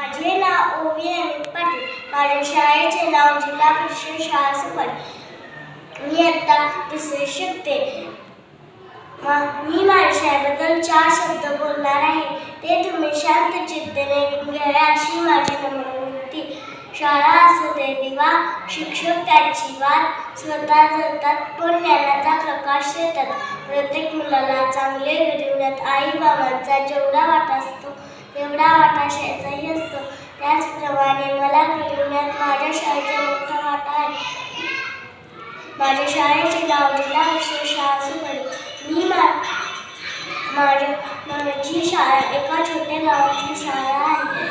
माझे नाव ओवी अमित पाटील माझ्या शाळेचे नाव जिल्हा परिषद शाळा सुपड. मी आता दुसरे शिकते. मी माझ्या शाळेबद्दल चार शब्द बोलणार आहे. ते तुम्ही शांत चित्तेने ऐकून घ्यावे अशी माझी नम्रवृत्ती शाळा असू दे दिवा शिक्षक त्याची वाद स्वतः जगतात पण ज्ञानाचा प्रकाश देतात. प्रत्येक मुलाला चांगले घडविण्यात आई बाबांचा जेवढा वाटा असतो एवढा वाटा शाळेचाही असतो. त्याचप्रमाणे मला घडवण्यात माझ्या शाळेचा मोठा वाटा आहे माझ्या शाळेचे नाव जिल्हा परिषद शाळा मी मा माझ्या माझी शाळा एका छोट्या गावातली शाळा आहे.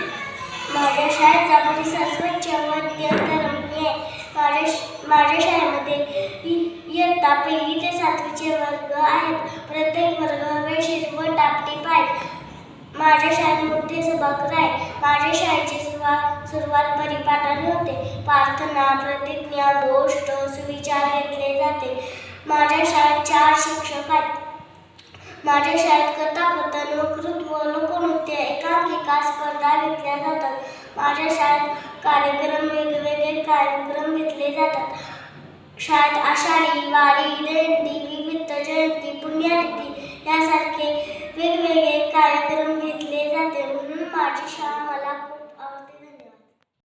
माझ्या शाळेचा परिसर स्वच्छ व अत्यंत रम्य आहे. माझ्या माझ्या शाळेमध्ये इयत्ता पहिली ते सातवीचे वर्ग आहेत. प्रत्येक वर्ग हवेशीर व टापटीप आहेत माझ्या शाळेत मोठे सभागृह आहे. माझ्या शाळेची सुरुवात सुरुवात परिपाठाने होते. प्रार्थना प्रतिज्ञा गोष्ट सुविचार घेतले जाते. माझ्या शाळेत चार शिक्षक आहेत. माझ्या शाळेत कथाकथन वक्तृत्व लोकनृत्य एकांकिका स्पर्धा घेतल्या जातात. माझ्या शाळेत कार्यक्रम वेगवेगळे कार्यक्रम घेतले जातात. शाळेत आषाढी वारी दिंडी माझी शाळा मला खूप आवडते धन्यवाद.